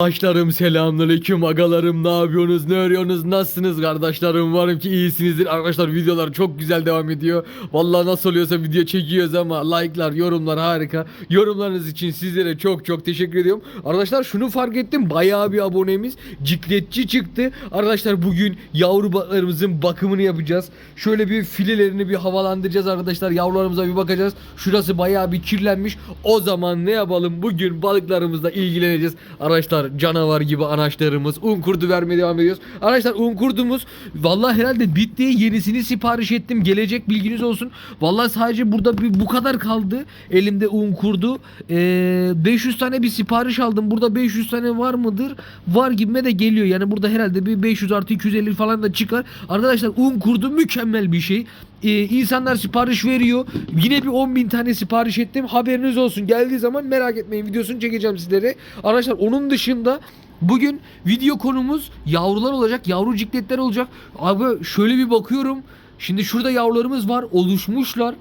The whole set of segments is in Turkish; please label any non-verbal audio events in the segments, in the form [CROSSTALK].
Arkadaşlarım selamünaleyküm agalarım ne yapıyorsunuz ne örüyorsunuz nasılsınız kardeşlerim? Umarım ki iyisinizdir. Arkadaşlar videolar çok güzel devam ediyor. Vallahi nasıl oluyorsa video çekiyoruz ama like'lar yorumlar harika. Yorumlarınız için sizlere çok çok teşekkür ediyorum. Arkadaşlar şunu fark ettim bayağı bir abonemiz cikletçi çıktı. Arkadaşlar bugün yavru balıklarımızın bakımını yapacağız. Şöyle bir filelerini bir havalandıracağız arkadaşlar yavrularımıza bir bakacağız. Şurası bayağı bir kirlenmiş. O zaman ne yapalım? Bugün balıklarımızla ilgileneceğiz. Arkadaşlar canavar gibi anaçlarımız un kurdu vermeye devam ediyoruz. Arkadaşlar un kurdumuz vallahi herhalde bitti. Yenisini sipariş ettim. Gelecek bilginiz olsun. Vallahi sadece burada bir, bu kadar kaldı. Elimde un kurdu. Ee, 500 tane bir sipariş aldım. Burada 500 tane var mıdır? Var gibime de geliyor. Yani burada herhalde bir 500 artı 250 falan da çıkar. Arkadaşlar un kurdu mükemmel bir şey. Ee, insanlar sipariş veriyor. Yine bir 10 bin tane sipariş ettim. Haberiniz olsun. Geldiği zaman merak etmeyin. Videosunu çekeceğim sizlere. Arkadaşlar onun dışında bugün video konumuz yavrular olacak. Yavru cikletler olacak. Abi şöyle bir bakıyorum. Şimdi şurada yavrularımız var. Oluşmuşlar.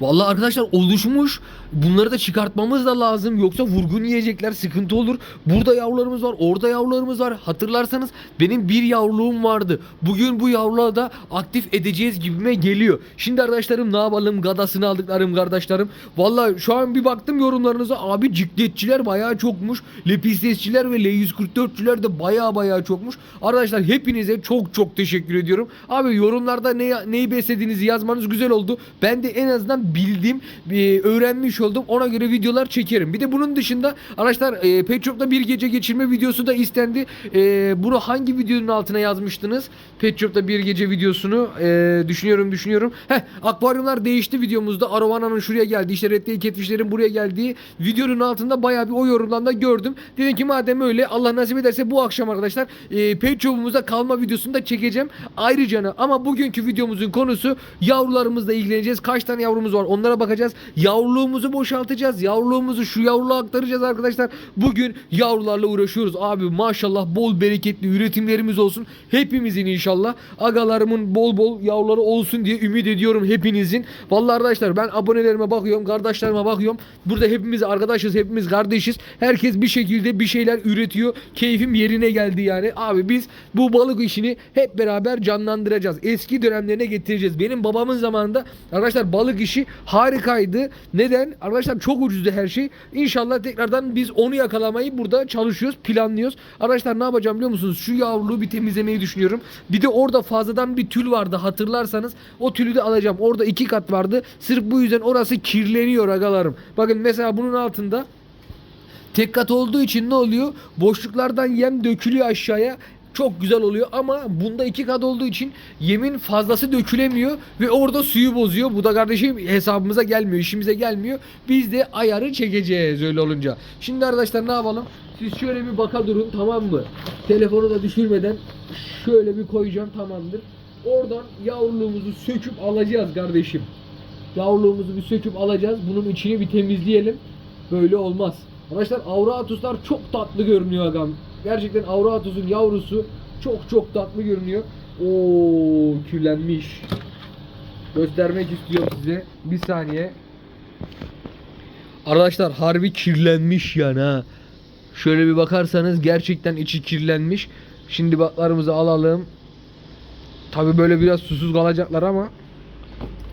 Vallahi arkadaşlar oluşmuş. Bunları da çıkartmamız da lazım. Yoksa vurgun yiyecekler sıkıntı olur. Burada yavrularımız var. Orada yavrularımız var. Hatırlarsanız benim bir yavruluğum vardı. Bugün bu yavruları da aktif edeceğiz gibime geliyor. Şimdi arkadaşlarım ne yapalım? Gadasını aldıklarım kardeşlerim. Vallahi şu an bir baktım yorumlarınıza. Abi cikletçiler bayağı çokmuş. Lepistesçiler ve L144'çüler de bayağı bayağı çokmuş. Arkadaşlar hepinize çok çok teşekkür ediyorum. Abi yorumlarda ne, neyi beslediğinizi yazmanız güzel oldu. Ben de en azından bildiğim, öğrenmiş oldum. Ona göre videolar çekerim. Bir de bunun dışında arkadaşlar e, Pet Shop'ta bir gece geçirme videosu da istendi. E, bunu hangi videonun altına yazmıştınız? Pet Shop'ta bir gece videosunu e, düşünüyorum düşünüyorum. Heh akvaryumlar değişti videomuzda. Arovana'nın şuraya geldi. İşte Red Catfish'lerin buraya geldiği videonun altında bayağı bir o yorumdan da gördüm. Dedim ki madem öyle Allah nasip ederse bu akşam arkadaşlar e, Pet Shop'umuza kalma videosunu da çekeceğim. Ayrıca ama bugünkü videomuzun konusu yavrularımızla ilgileneceğiz. Kaç tane yavrumuz var onlara bakacağız. Yavruluğumuzu boşaltacağız. Yavruluğumuzu şu yavruluğa aktaracağız arkadaşlar. Bugün yavrularla uğraşıyoruz. Abi maşallah bol bereketli üretimlerimiz olsun. Hepimizin inşallah. Agalarımın bol bol yavruları olsun diye ümit ediyorum hepinizin. Vallahi arkadaşlar ben abonelerime bakıyorum. Kardeşlerime bakıyorum. Burada hepimiz arkadaşız. Hepimiz kardeşiz. Herkes bir şekilde bir şeyler üretiyor. Keyfim yerine geldi yani. Abi biz bu balık işini hep beraber canlandıracağız. Eski dönemlerine getireceğiz. Benim babamın zamanında arkadaşlar balık işi harikaydı. Neden? Arkadaşlar çok ucuzdu her şey. İnşallah tekrardan biz onu yakalamayı burada çalışıyoruz, planlıyoruz. Arkadaşlar ne yapacağım biliyor musunuz? Şu yavruluğu bir temizlemeyi düşünüyorum. Bir de orada fazladan bir tül vardı hatırlarsanız. O tülü de alacağım. Orada iki kat vardı. Sırf bu yüzden orası kirleniyor agalarım. Bakın mesela bunun altında Tek kat olduğu için ne oluyor? Boşluklardan yem dökülüyor aşağıya. Çok güzel oluyor ama bunda iki kat olduğu için yemin fazlası dökülemiyor ve orada suyu bozuyor. Bu da kardeşim hesabımıza gelmiyor, işimize gelmiyor. Biz de ayarı çekeceğiz öyle olunca. Şimdi arkadaşlar ne yapalım? Siz şöyle bir baka durun tamam mı? Telefonu da düşürmeden şöyle bir koyacağım tamamdır. Oradan yavruluğumuzu söküp alacağız kardeşim. Yavruluğumuzu bir söküp alacağız. Bunun içini bir temizleyelim. Böyle olmaz. Arkadaşlar Auratuslar çok tatlı görünüyor agam. Gerçekten Auratus'un yavrusu çok çok tatlı görünüyor. Oo kirlenmiş. Göstermek istiyorum size. Bir saniye. Arkadaşlar harbi kirlenmiş yani ha. Şöyle bir bakarsanız gerçekten içi kirlenmiş. Şimdi baklarımızı alalım. Tabi böyle biraz susuz kalacaklar ama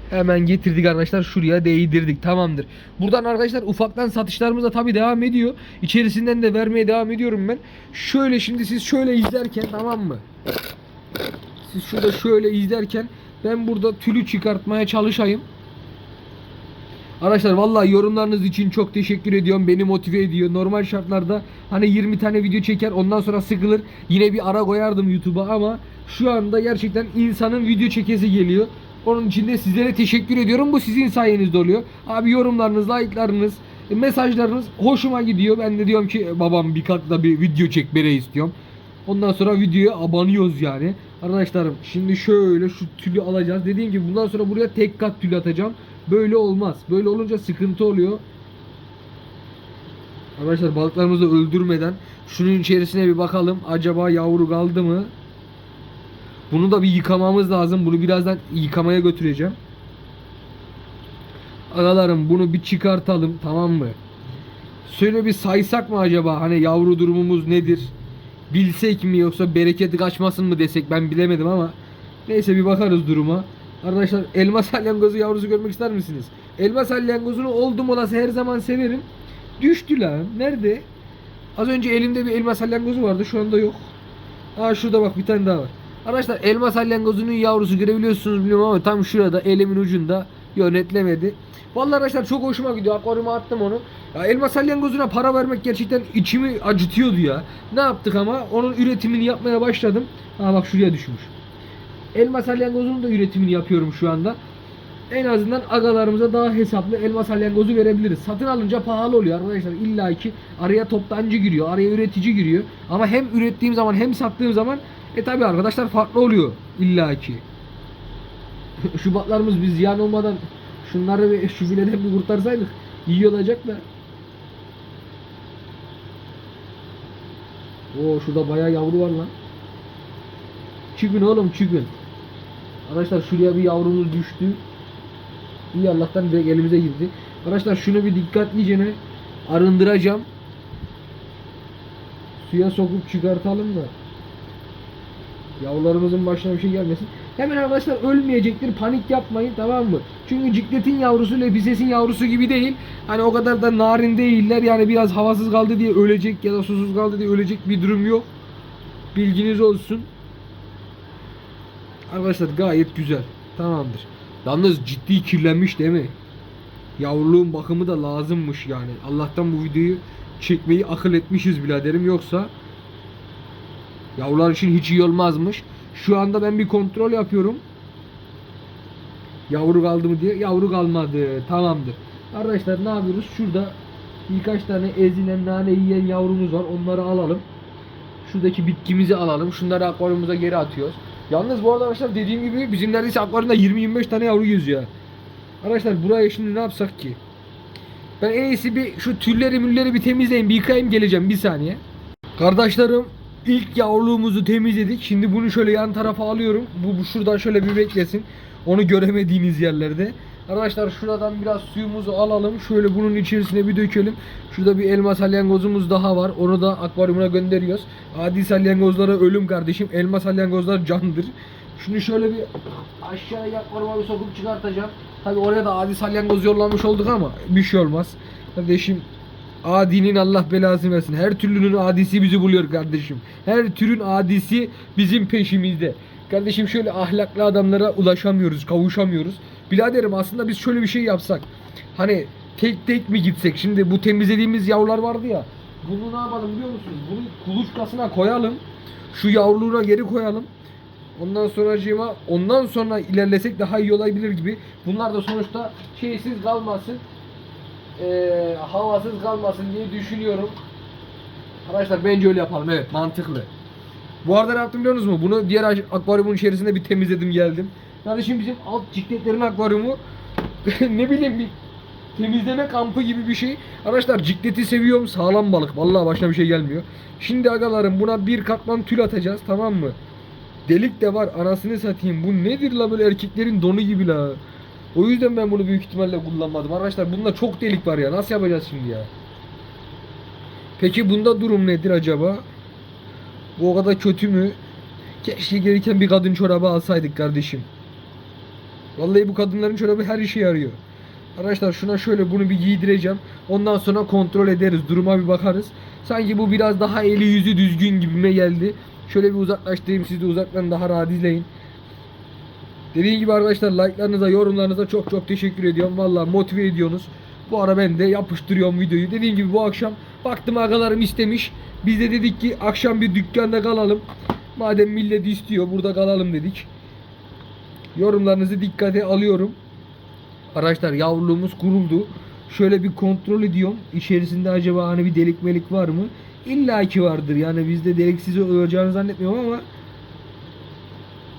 Hemen getirdik arkadaşlar şuraya değdirdik tamamdır. Buradan arkadaşlar ufaktan satışlarımız da tabi devam ediyor. İçerisinden de vermeye devam ediyorum ben. Şöyle şimdi siz şöyle izlerken tamam mı? Siz şurada şöyle izlerken ben burada tülü çıkartmaya çalışayım. Arkadaşlar vallahi yorumlarınız için çok teşekkür ediyorum. Beni motive ediyor. Normal şartlarda hani 20 tane video çeker ondan sonra sıkılır. Yine bir ara koyardım YouTube'a ama şu anda gerçekten insanın video çekesi geliyor. Onun için de sizlere teşekkür ediyorum. Bu sizin sayenizde oluyor. Abi yorumlarınız, like'larınız, e, mesajlarınız hoşuma gidiyor. Ben de diyorum ki babam bir katla bir video çekmeni istiyorum. Ondan sonra videoya abanıyoruz yani. Arkadaşlarım şimdi şöyle şu tülü alacağız. Dediğim gibi bundan sonra buraya tek kat tül atacağım. Böyle olmaz. Böyle olunca sıkıntı oluyor. Arkadaşlar balıklarımızı öldürmeden şunun içerisine bir bakalım. Acaba yavru kaldı mı? Bunu da bir yıkamamız lazım. Bunu birazdan yıkamaya Şöyle bir saysak mı acaba? Hani yavru durumumuz nedir? Bilsek mi yoksa bereketi kaçmasın mı desek ben bilemedim ama neyse bir bakarız duruma. Arkadaşlar elma salyangozu yavrusu görmek ister misiniz? Elma salyangozunu oldum olası her zaman severim. Düştü lan. Nerede? Az önce elimde bir elma salyangozu vardı. Şu anda yok. Aa şurada bak bir tane daha var. Arkadaşlar elma salyangozunun yavrusu görebiliyorsunuz bilmiyorum ama tam şurada elimin ucunda yönetlemedi. Vallahi arkadaşlar çok hoşuma gidiyor. Akvaryuma attım onu. Ya elma salyangozuna para vermek gerçekten içimi acıtıyordu ya. Ne yaptık ama onun üretimini yapmaya başladım. Aa bak şuraya düşmüş. Elma salyangozunun da üretimini yapıyorum şu anda. En azından agalarımıza daha hesaplı elma salyangozu verebiliriz. Satın alınca pahalı oluyor arkadaşlar. İlla ki araya toptancı giriyor, araya üretici giriyor. Ama hem ürettiğim zaman hem sattığım zaman e tabi arkadaşlar farklı oluyor illa ki. [LAUGHS] Şubatlarımız biz ziyan olmadan şunları bir şu fileden bir kurtarsaydık iyi olacak da. Oo şurada bayağı yavru var lan. Çıkın oğlum çıkın. Arkadaşlar şuraya bir yavrumuz düştü. İyi Allah'tan direkt elimize girdi. Arkadaşlar şunu bir dikkatlice arındıracağım. Suya sokup çıkartalım da. Yavrularımızın başına bir şey gelmesin. Hemen arkadaşlar ölmeyecektir. Panik yapmayın tamam mı? Çünkü cikletin yavrusu lepisesin yavrusu gibi değil. Hani o kadar da narin değiller. Yani biraz havasız kaldı diye ölecek ya da susuz kaldı diye ölecek bir durum yok. Bilginiz olsun. Arkadaşlar gayet güzel. Tamamdır. Yalnız ciddi kirlenmiş değil mi? Yavruluğun bakımı da lazımmış yani. Allah'tan bu videoyu çekmeyi akıl etmişiz biraderim yoksa yavrular için hiç iyi olmazmış. Şu anda ben bir kontrol yapıyorum. Yavru kaldı mı diye. Yavru kalmadı. Tamamdır. Arkadaşlar ne yapıyoruz? Şurada birkaç tane ezilen nane yiyen yavrumuz var. Onları alalım. Şuradaki bitkimizi alalım. Şunları akvaryumumuza geri atıyoruz. Yalnız bu arada arkadaşlar dediğim gibi bizim neredeyse akvaryumda 20-25 tane yavru geziyor. Arkadaşlar buraya şimdi ne yapsak ki? Ben en iyisi bir şu tülleri mülleri bir temizleyeyim bir yıkayayım geleceğim bir saniye. Kardeşlerim ilk yavruluğumuzu temizledik. Şimdi bunu şöyle yan tarafa alıyorum. Bu, bu şuradan şöyle bir beklesin. Onu göremediğiniz yerlerde. Arkadaşlar şuradan biraz suyumuzu alalım. Şöyle bunun içerisine bir dökelim. Şurada bir elma salyangozumuz daha var. Onu da akvaryumuna gönderiyoruz. Adi salyangozlara ölüm kardeşim. Elma salyangozlar candır. Şunu şöyle bir aşağıya akvaryuma bir sokup çıkartacağım. Tabi oraya da adi salyangoz yollamış olduk ama bir şey olmaz. Kardeşim Adinin Allah belasını versin. Her türlünün adisi bizi buluyor kardeşim. Her türün adisi bizim peşimizde. Kardeşim şöyle ahlaklı adamlara ulaşamıyoruz, kavuşamıyoruz. Biraderim aslında biz şöyle bir şey yapsak. Hani tek tek mi gitsek? Şimdi bu temizlediğimiz yavrular vardı ya. Bunu ne yapalım biliyor musunuz? Bunu kuluçkasına koyalım. Şu yavruluğuna geri koyalım. Ondan sonra ondan sonra ilerlesek daha iyi olabilir gibi. Bunlar da sonuçta şeysiz kalmasın e, havasız kalmasın diye düşünüyorum. Arkadaşlar bence öyle yapalım evet mantıklı. Bu arada ne yaptım biliyor musunuz mu? Bunu diğer akvaryumun içerisinde bir temizledim geldim. Kardeşim bizim alt cikletlerin akvaryumu [LAUGHS] ne bileyim bir temizleme kampı gibi bir şey. Arkadaşlar cikleti seviyorum sağlam balık. Vallahi başına bir şey gelmiyor. Şimdi agalarım buna bir katman tül atacağız tamam mı? Delik de var anasını satayım. Bu nedir la böyle erkeklerin donu gibi la. O yüzden ben bunu büyük ihtimalle kullanmadım. Arkadaşlar bunda çok delik var ya. Nasıl yapacağız şimdi ya? Peki bunda durum nedir acaba? Bu o kadar kötü mü? Keşke gereken bir kadın çorabı alsaydık kardeşim. Vallahi bu kadınların çorabı her işe yarıyor. Arkadaşlar şuna şöyle bunu bir giydireceğim. Ondan sonra kontrol ederiz. Duruma bir bakarız. Sanki bu biraz daha eli yüzü düzgün gibime geldi. Şöyle bir uzaklaştırayım siz de uzaktan daha rahat izleyin. Dediğim gibi arkadaşlar like'larınıza, yorumlarınıza çok çok teşekkür ediyorum. Vallahi motive ediyorsunuz. Bu ara ben de yapıştırıyorum videoyu. Dediğim gibi bu akşam baktım agalarım istemiş. Biz de dedik ki akşam bir dükkanda kalalım. Madem millet istiyor burada kalalım dedik. Yorumlarınızı dikkate alıyorum. Arkadaşlar yavruluğumuz kuruldu. Şöyle bir kontrol ediyorum. İçerisinde acaba hani bir delik melik var mı? İlla ki vardır. Yani bizde deliksiz olacağını zannetmiyorum ama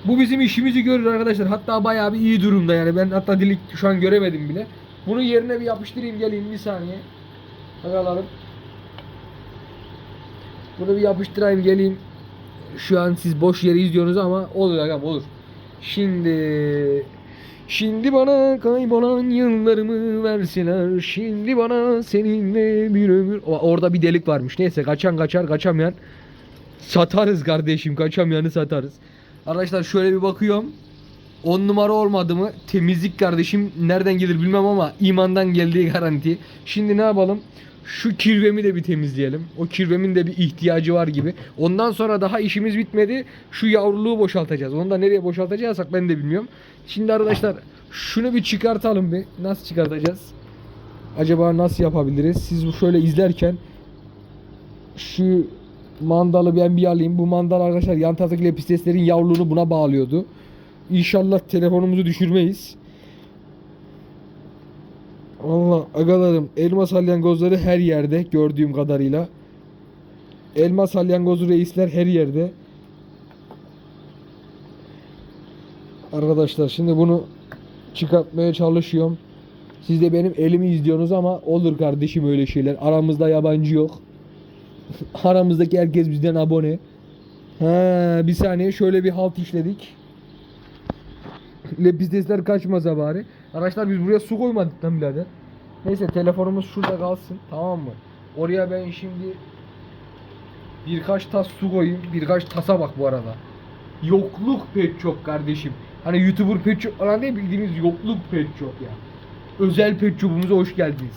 bu bizim işimizi görür arkadaşlar. Hatta bayağı bir iyi durumda yani. Ben hatta dilik şu an göremedim bile. Bunu yerine bir yapıştırayım geleyim bir saniye. Bakalım. Bunu bir yapıştırayım geleyim. Şu an siz boş yeri izliyorsunuz ama olur agam olur. Şimdi Şimdi bana kaybolan yıllarımı verseler Şimdi bana seninle bir ömür Orada bir delik varmış neyse kaçan kaçar kaçamayan Satarız kardeşim kaçamayanı satarız Arkadaşlar şöyle bir bakıyorum 10 numara olmadı mı temizlik kardeşim nereden gelir bilmem ama imandan geldiği garanti. Şimdi ne yapalım? Şu kirvemi de bir temizleyelim. O kirvemin de bir ihtiyacı var gibi. Ondan sonra daha işimiz bitmedi. Şu yavruluğu boşaltacağız. Onu da nereye boşaltacaksak ben de bilmiyorum. Şimdi arkadaşlar şunu bir çıkartalım bir. Nasıl çıkartacağız? Acaba nasıl yapabiliriz? Siz bu şöyle izlerken şu mandalı ben bir alayım. Bu mandal arkadaşlar yan taraftaki lepisteslerin yavruluğunu buna bağlıyordu. İnşallah telefonumuzu düşürmeyiz. Allah agalarım elma salyangozları her yerde gördüğüm kadarıyla. Elma salyangozu reisler her yerde. Arkadaşlar şimdi bunu çıkartmaya çalışıyorum. Siz de benim elimi izliyorsunuz ama olur kardeşim öyle şeyler. Aramızda yabancı yok. [LAUGHS] Aramızdaki herkes bizden abone. Ha, bir saniye şöyle bir halt işledik. Lepistesler kaçmasa bari. Arkadaşlar biz buraya su koymadık lan birader. Neyse telefonumuz şurada kalsın tamam mı? Oraya ben şimdi birkaç tas su koyayım. Birkaç tasa bak bu arada. Yokluk pet çok kardeşim. Hani YouTuber pet shop falan değil bildiğimiz yokluk pet shop ya. Özel pet shop'umuza hoş geldiniz.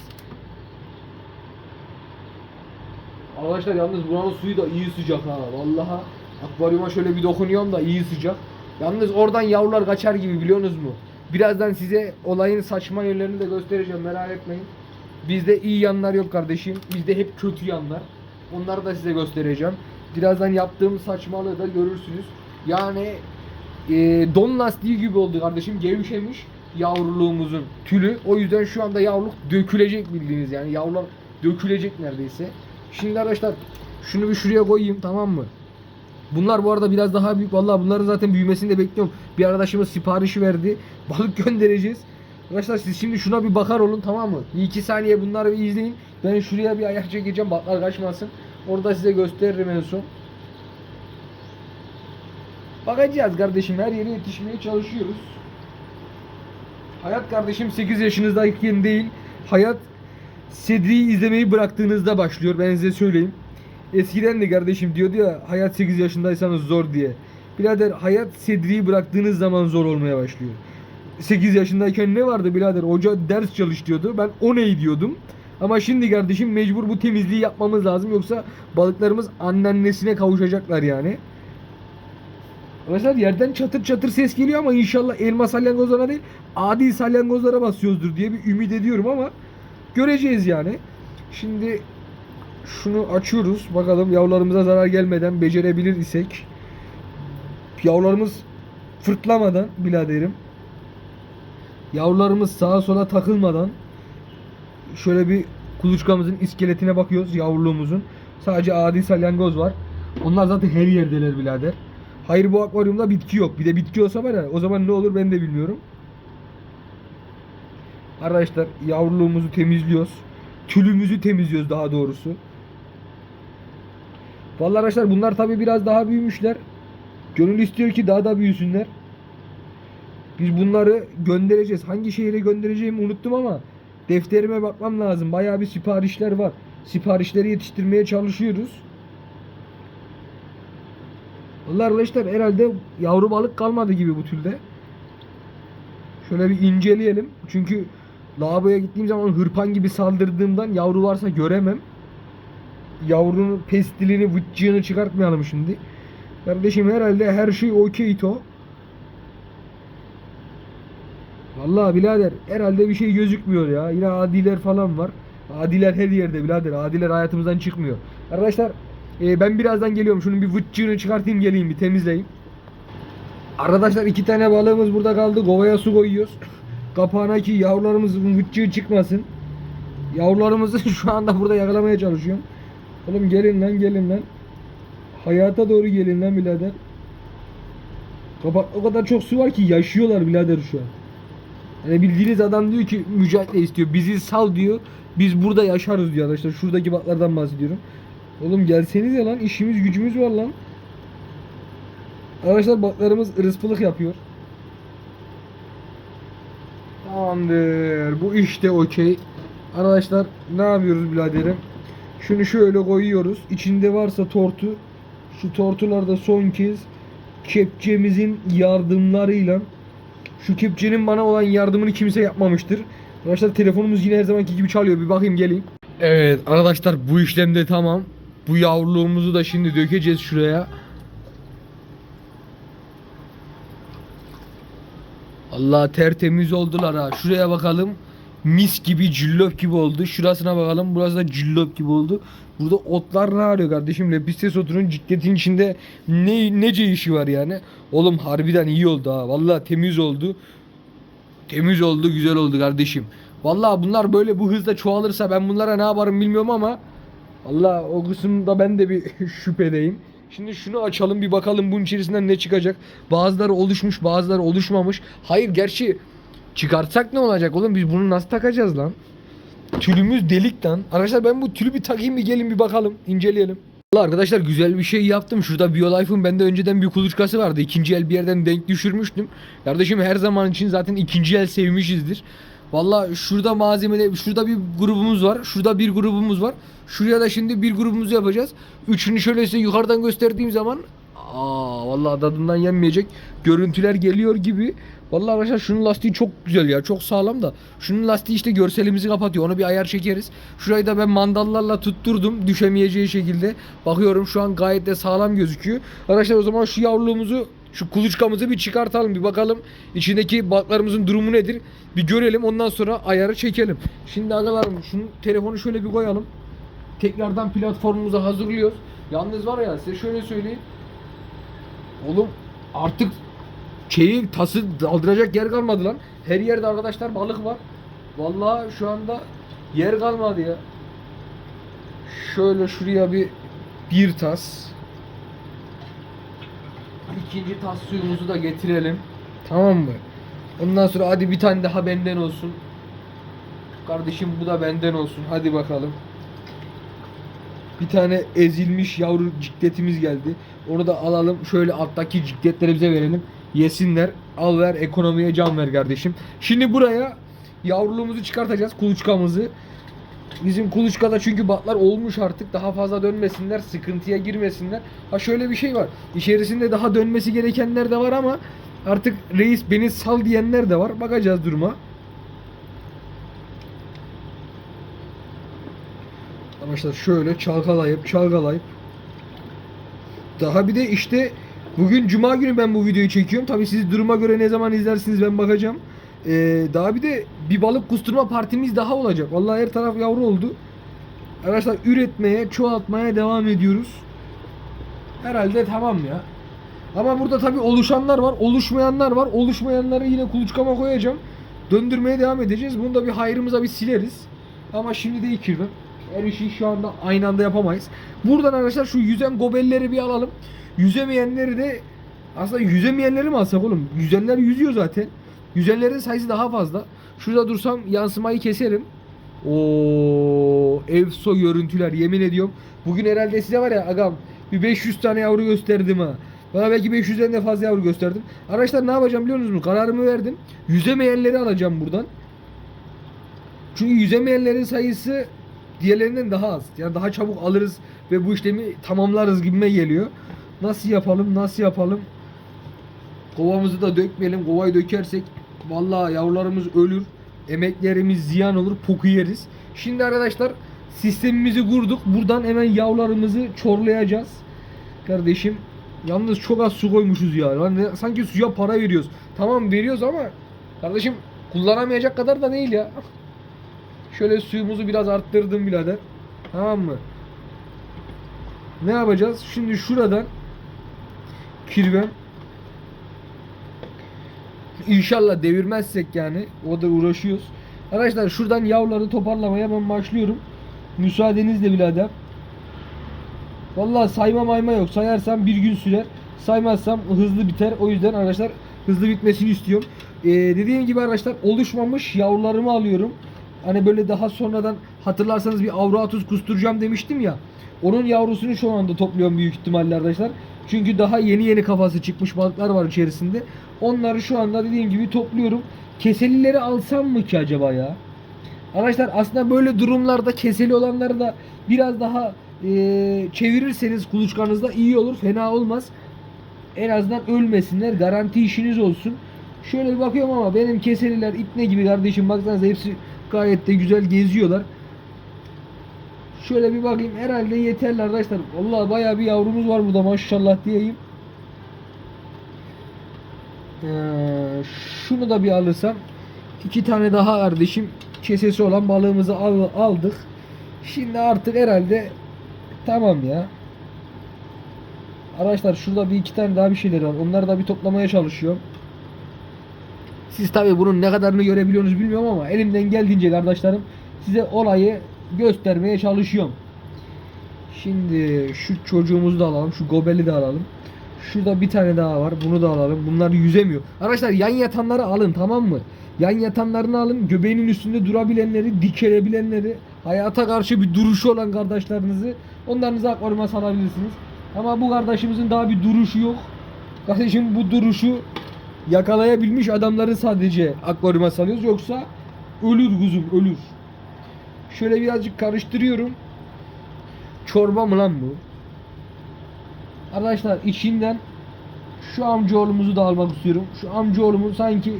Arkadaşlar yalnız buranın suyu da iyi sıcak ha. Vallahi akvaryuma şöyle bir dokunuyorum da iyi sıcak. Yalnız oradan yavrular kaçar gibi biliyorsunuz mu? Birazdan size olayın saçma yönlerini de göstereceğim merak etmeyin. Bizde iyi yanlar yok kardeşim. Bizde hep kötü yanlar. Onları da size göstereceğim. Birazdan yaptığım saçmalığı da görürsünüz. Yani e, don lastiği gibi oldu kardeşim. Gevşemiş yavruluğumuzun tülü. O yüzden şu anda yavruluk dökülecek bildiğiniz yani. Yavrular dökülecek neredeyse. Şimdi arkadaşlar şunu bir şuraya koyayım tamam mı? Bunlar bu arada biraz daha büyük. Vallahi bunların zaten büyümesini de bekliyorum. Bir arkadaşımız siparişi verdi. [LAUGHS] Balık göndereceğiz. Arkadaşlar siz şimdi şuna bir bakar olun tamam mı? Bir iki saniye bunları bir izleyin. Ben şuraya bir ayak çekeceğim. Balıklar kaçmasın. Orada size gösteririm en son. Bakacağız kardeşim. Her yere yetişmeye çalışıyoruz. Hayat kardeşim 8 yaşınızdayken değil. Hayat Sedri'yi izlemeyi bıraktığınızda başlıyor. Ben size söyleyeyim. Eskiden de kardeşim diyordu ya hayat 8 yaşındaysanız zor diye. Birader hayat Sedri'yi bıraktığınız zaman zor olmaya başlıyor. 8 yaşındayken ne vardı birader? Hoca ders çalış diyordu. Ben o ne diyordum. Ama şimdi kardeşim mecbur bu temizliği yapmamız lazım. Yoksa balıklarımız anneannesine kavuşacaklar yani. Arkadaşlar yerden çatır çatır ses geliyor ama inşallah elma salyangozlara değil adi salyangozlara basıyoruzdur diye bir ümit ediyorum ama göreceğiz yani. Şimdi şunu açıyoruz. Bakalım yavrularımıza zarar gelmeden becerebilir isek. Yavrularımız fırtlamadan biraderim. Yavrularımız sağa sola takılmadan şöyle bir kuluçkamızın iskeletine bakıyoruz yavruluğumuzun. Sadece adi salyangoz var. Onlar zaten her yerdeler birader. Hayır bu akvaryumda bitki yok. Bir de bitki olsa var ya o zaman ne olur ben de bilmiyorum. Arkadaşlar yavruluğumuzu temizliyoruz. Tülümüzü temizliyoruz daha doğrusu. Vallahi arkadaşlar bunlar tabi biraz daha büyümüşler. Gönül istiyor ki daha da büyüsünler. Biz bunları göndereceğiz. Hangi şehire göndereceğimi unuttum ama defterime bakmam lazım. Bayağı bir siparişler var. Siparişleri yetiştirmeye çalışıyoruz. Vallahi arkadaşlar herhalde yavru balık kalmadı gibi bu türde. Şöyle bir inceleyelim. Çünkü lavaboya gittiğim zaman hırpan gibi saldırdığımdan yavru varsa göremem. Yavrunun pestilini, vıccığını çıkartmayalım şimdi. Kardeşim herhalde her şey okey to. Vallahi birader herhalde bir şey gözükmüyor ya. Yine adiler falan var. Adiler her yerde birader. Adiler hayatımızdan çıkmıyor. Arkadaşlar e, ben birazdan geliyorum. Şunun bir vıccığını çıkartayım geleyim bir temizleyeyim. Arkadaşlar iki tane balığımız burada kaldı. Kovaya su koyuyoruz. Kapağına ki yavrularımızın vıctığı çıkmasın. Yavrularımızı [LAUGHS] şu anda burada yakalamaya çalışıyorum. Oğlum gelin lan gelin lan. Hayata doğru gelin lan birader. Kapak o kadar çok su var ki yaşıyorlar birader şu an. Yani bildiğiniz adam diyor ki mücadele istiyor. Bizi sal diyor. Biz burada yaşarız diyor arkadaşlar. Şuradaki batlardan bahsediyorum. Oğlum gelseniz ya lan işimiz gücümüz var lan. Arkadaşlar batlarımız ırıspılık yapıyor. Tamamdır. Bu işte okey. Arkadaşlar ne yapıyoruz biraderim? Şunu şöyle koyuyoruz. İçinde varsa tortu. Şu tortularda son kez kepçemizin yardımlarıyla şu kepçenin bana olan yardımını kimse yapmamıştır. Arkadaşlar telefonumuz yine her zamanki gibi çalıyor. Bir bakayım geleyim. Evet arkadaşlar bu işlemde tamam. Bu yavruluğumuzu da şimdi dökeceğiz şuraya. Allah tertemiz oldular ha. Şuraya bakalım. Mis gibi cillop gibi oldu. Şurasına bakalım. Burası da cillop gibi oldu. Burada otlar ne arıyor kardeşim? Lepistes otunun cikletin içinde ne nece işi var yani? Oğlum harbiden iyi oldu ha. Vallahi temiz oldu. Temiz oldu, güzel oldu kardeşim. Vallahi bunlar böyle bu hızla çoğalırsa ben bunlara ne yaparım bilmiyorum ama Vallahi o kısımda ben de bir [LAUGHS] şüphedeyim. Şimdi şunu açalım bir bakalım bunun içerisinden ne çıkacak. Bazıları oluşmuş bazıları oluşmamış. Hayır gerçi çıkartsak ne olacak oğlum biz bunu nasıl takacağız lan? Tülümüz delik lan. Arkadaşlar ben bu tülü bir takayım bir gelin bir bakalım inceleyelim. Valla arkadaşlar güzel bir şey yaptım. Şurada BioLife'ın bende önceden bir kuluçkası vardı. İkinci el bir yerden denk düşürmüştüm. Kardeşim her zaman için zaten ikinci el sevmişizdir. Valla şurada malzemede şurada bir grubumuz var. Şurada bir grubumuz var. Şuraya da şimdi bir grubumuzu yapacağız. Üçünü şöyle size yukarıdan gösterdiğim zaman Aa vallahi tadından yenmeyecek görüntüler geliyor gibi. Vallahi arkadaşlar şunun lastiği çok güzel ya. Çok sağlam da. Şunun lastiği işte görselimizi kapatıyor. Onu bir ayar çekeriz. Şurayı da ben mandallarla tutturdum düşemeyeceği şekilde. Bakıyorum şu an gayet de sağlam gözüküyor. Arkadaşlar o zaman şu yavruluğumuzu şu kuluçkamızı bir çıkartalım bir bakalım içindeki balıklarımızın durumu nedir bir görelim ondan sonra ayarı çekelim. Şimdi agalarım şunu telefonu şöyle bir koyalım. Tekrardan platformumuzu hazırlıyoruz. Yalnız var ya size şöyle söyleyeyim. Oğlum artık şeyi tası daldıracak yer kalmadı lan. Her yerde arkadaşlar balık var. Vallahi şu anda yer kalmadı ya. Şöyle şuraya bir bir tas. İkinci tas suyumuzu da getirelim. Tamam mı? Ondan sonra hadi bir tane daha benden olsun. Kardeşim bu da benden olsun. Hadi bakalım. Bir tane ezilmiş yavru cikletimiz geldi. Onu da alalım. Şöyle alttaki cikletlerimize verelim. Yesinler. Al ver ekonomiye can ver kardeşim. Şimdi buraya yavruluğumuzu çıkartacağız. Kuluçkamızı. Bizim kuluçkada çünkü batlar olmuş artık. Daha fazla dönmesinler. Sıkıntıya girmesinler. Ha şöyle bir şey var. İçerisinde daha dönmesi gerekenler de var ama artık reis beni sal diyenler de var. Bakacağız duruma. Arkadaşlar şöyle çalkalayıp çalkalayıp daha bir de işte bugün cuma günü ben bu videoyu çekiyorum. Tabi siz duruma göre ne zaman izlersiniz ben bakacağım. Ee, daha bir de bir balık kusturma partimiz daha olacak. Vallahi her taraf yavru oldu. Arkadaşlar üretmeye, çoğaltmaya devam ediyoruz. Herhalde tamam ya. Ama burada tabi oluşanlar var, oluşmayanlar var. Oluşmayanları yine kuluçkama koyacağım. Döndürmeye devam edeceğiz. Bunu da bir hayrımıza bir sileriz. Ama şimdi değil kirvem. Her işi şu anda aynı anda yapamayız. Buradan arkadaşlar şu yüzen gobelleri bir alalım. Yüzemeyenleri de aslında yüzemeyenleri mi alsak oğlum? Yüzenler yüzüyor zaten. Yüzenlerin sayısı daha fazla. Şurada dursam yansımayı keserim. O efso görüntüler yemin ediyorum. Bugün herhalde size var ya agam bir 500 tane yavru gösterdim ha. Bana belki 500'den de fazla yavru gösterdim. Arkadaşlar ne yapacağım biliyor musunuz? Kararımı verdim. Yüzemeyenleri alacağım buradan. Çünkü yüzemeyenlerin sayısı diğerlerinden daha az. Yani daha çabuk alırız ve bu işlemi tamamlarız gibime geliyor. Nasıl yapalım? Nasıl yapalım? Kovamızı da dökmeyelim. Kovayı dökersek vallahi yavrularımız ölür. Emeklerimiz ziyan olur. Poku yeriz. Şimdi arkadaşlar sistemimizi kurduk. Buradan hemen yavrularımızı çorlayacağız. Kardeşim yalnız çok az su koymuşuz ya. Ne- sanki suya para veriyoruz. Tamam veriyoruz ama kardeşim kullanamayacak kadar da değil ya. Şöyle suyumuzu biraz arttırdım birader. Tamam mı? Ne yapacağız? Şimdi şuradan kirven İnşallah devirmezsek yani. O da uğraşıyoruz. Arkadaşlar şuradan yavruları toparlamaya ben başlıyorum. Müsaadenizle birader. Vallahi sayma mayma yok. Sayarsam bir gün sürer. Saymazsam hızlı biter. O yüzden arkadaşlar hızlı bitmesini istiyorum. Ee, dediğim gibi arkadaşlar oluşmamış yavrularımı alıyorum. Hani böyle daha sonradan hatırlarsanız bir avratuz kusturacağım demiştim ya. Onun yavrusunu şu anda topluyorum büyük ihtimalle arkadaşlar. Çünkü daha yeni yeni kafası çıkmış balıklar var içerisinde. Onları şu anda dediğim gibi topluyorum. Keselileri alsam mı ki acaba ya? Arkadaşlar aslında böyle durumlarda keseli olanları da biraz daha eee, çevirirseniz kuluçkanızda iyi olur. Fena olmaz. En azından ölmesinler. Garanti işiniz olsun. Şöyle bir bakıyorum ama benim keseliler ipne gibi kardeşim. Baksanıza hepsi gayet de güzel geziyorlar. Şöyle bir bakayım. Herhalde yeterli arkadaşlar. Vallahi bayağı bir yavrumuz var burada maşallah diyeyim. Ee, şunu da bir alırsam iki tane daha kardeşim kesesi olan balığımızı al- aldık. Şimdi artık herhalde tamam ya. Arkadaşlar şurada bir iki tane daha bir şeyler var. Onları da bir toplamaya çalışıyorum. Siz tabi bunun ne kadarını görebiliyorsunuz bilmiyorum ama elimden geldiğince kardeşlerim size olayı göstermeye çalışıyorum. Şimdi şu çocuğumuzu da alalım. Şu gobeli de alalım. Şurada bir tane daha var. Bunu da alalım. Bunlar yüzemiyor. Arkadaşlar yan yatanları alın tamam mı? Yan yatanlarını alın. Göbeğinin üstünde durabilenleri, dikelebilenleri, hayata karşı bir duruşu olan kardeşlerinizi onlarınıza akvaryuma salabilirsiniz. Ama bu kardeşimizin daha bir duruşu yok. Kardeşim bu duruşu yakalayabilmiş adamları sadece akvaryuma salıyoruz. Yoksa ölür kuzum ölür. Şöyle birazcık karıştırıyorum. Çorba mı lan bu? Arkadaşlar içinden şu amcaoğlumuzu da almak istiyorum. Şu amcaoğlumun sanki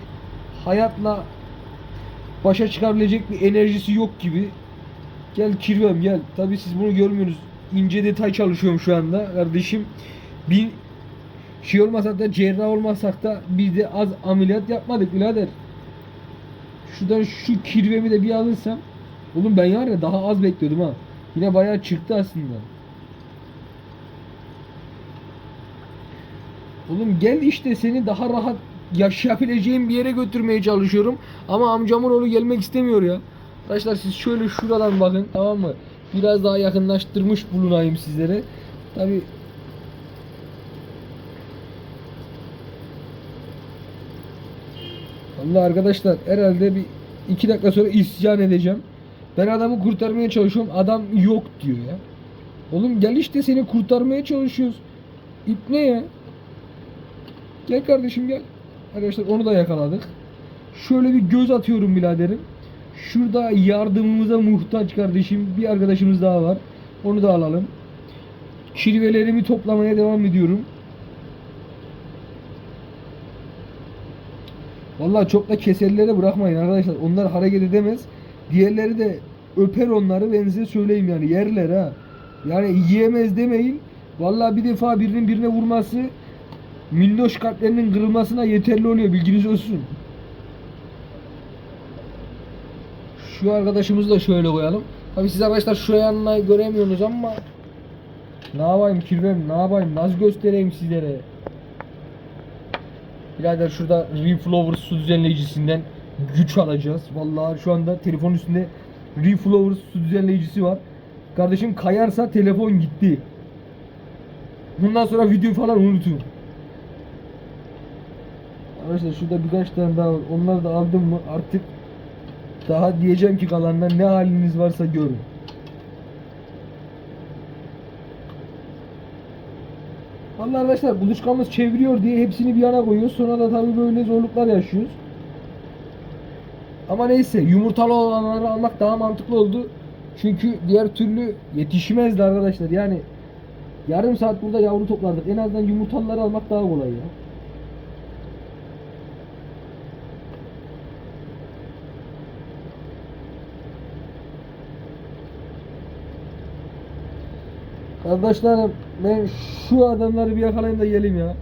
hayatla başa çıkabilecek bir enerjisi yok gibi. Gel kirvem gel. Tabi siz bunu görmüyorsunuz. İnce detay çalışıyorum şu anda kardeşim. Bir şey olmasak da cerrah olmasak da biz de az ameliyat yapmadık birader. Şuradan şu kirvemi de bir alırsam. Oğlum ben var ya daha az bekliyordum ha. Yine bayağı çıktı aslında. Oğlum gel işte seni daha rahat yaşayabileceğim bir yere götürmeye çalışıyorum. Ama amcamın oğlu gelmek istemiyor ya. Arkadaşlar siz şöyle şuradan bakın tamam mı? Biraz daha yakınlaştırmış bulunayım sizlere. Tabi Allah arkadaşlar herhalde bir iki dakika sonra isyan edeceğim. Ben adamı kurtarmaya çalışıyorum. Adam yok diyor ya. Oğlum gel işte seni kurtarmaya çalışıyoruz. İp ne ya? Gel kardeşim gel. Arkadaşlar onu da yakaladık. Şöyle bir göz atıyorum biraderim. Şurada yardımımıza muhtaç kardeşim bir arkadaşımız daha var. Onu da alalım. Kirvelerimi toplamaya devam ediyorum. Vallahi çok da kesellere bırakmayın arkadaşlar. Onlar hareket edemez. Diğerleri de öper onları ben size söyleyeyim yani yerler ha. Yani yiyemez demeyin. Vallahi bir defa birinin birine vurması minnoş kalplerinin kırılmasına yeterli oluyor bilginiz olsun. Şu arkadaşımızı da şöyle koyalım. Tabi siz arkadaşlar şu yanına göremiyorsunuz ama ne yapayım kirvem ne yapayım nasıl göstereyim sizlere. Birader şurada Reflower su düzenleyicisinden güç alacağız. Vallahi şu anda telefonun üstünde Reflower su düzenleyicisi var. Kardeşim kayarsa telefon gitti. Bundan sonra video falan unutun. Arkadaşlar şurada birkaç tane daha var. Onları da aldım mı artık daha diyeceğim ki kalanlar ne haliniz varsa görün. Vallahi arkadaşlar buluçkamız çeviriyor diye hepsini bir yana koyuyoruz. Sonra da tabii böyle zorluklar yaşıyoruz. Ama neyse yumurtalı olanları almak daha mantıklı oldu. Çünkü diğer türlü yetişmezdi arkadaşlar. Yani yarım saat burada yavru toplardık. En azından yumurtalıları almak daha kolay ya. Kardeşlerim ben şu adamları bir yakalayayım da geleyim ya.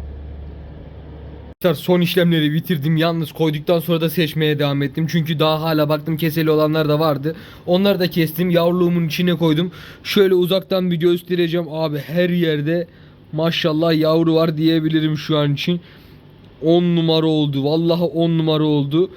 Son işlemleri bitirdim. Yalnız koyduktan sonra da seçmeye devam ettim. Çünkü daha hala baktım keseli olanlar da vardı. Onları da kestim. Yavruluğumun içine koydum. Şöyle uzaktan bir göstereceğim. Abi her yerde maşallah yavru var diyebilirim şu an için. 10 numara oldu. Vallahi 10 numara oldu.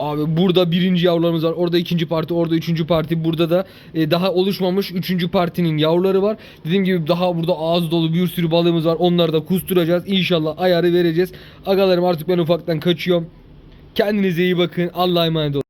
Abi burada birinci yavrularımız var. Orada ikinci parti, orada üçüncü parti. Burada da e, daha oluşmamış üçüncü partinin yavruları var. Dediğim gibi daha burada ağız dolu bir sürü balığımız var. Onları da kusturacağız. İnşallah ayarı vereceğiz. Agalarım artık ben ufaktan kaçıyorum. Kendinize iyi bakın. Allah'a emanet olun.